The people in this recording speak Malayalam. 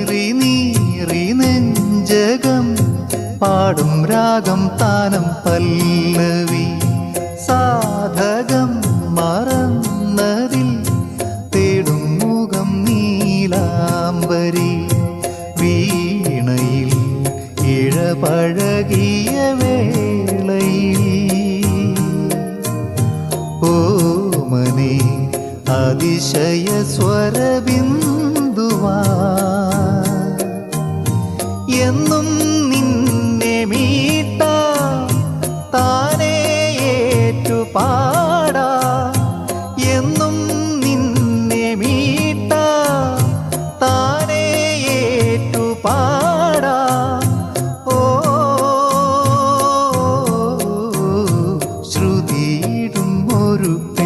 നീറി നീറി നെഞ്ചകം പാടും രാഗം താനം പല്ലവി. സാധകം മറന്നതിൽ തേടും മുഖം നീലാംബരി. വീണയിൽ ഇഴപഴകിയ വേളയിൽ. മനേ അതിശയ സ്വരബിന്ദുവാ എന്നും നിന്നെ മീട്ട. താനേ ഏറ്റു പാട. എന്നും നിന്നെ മീട്ട. താനേ ഏറ്റു പാട. ഓ ശ്രുതിയിടും ഒരു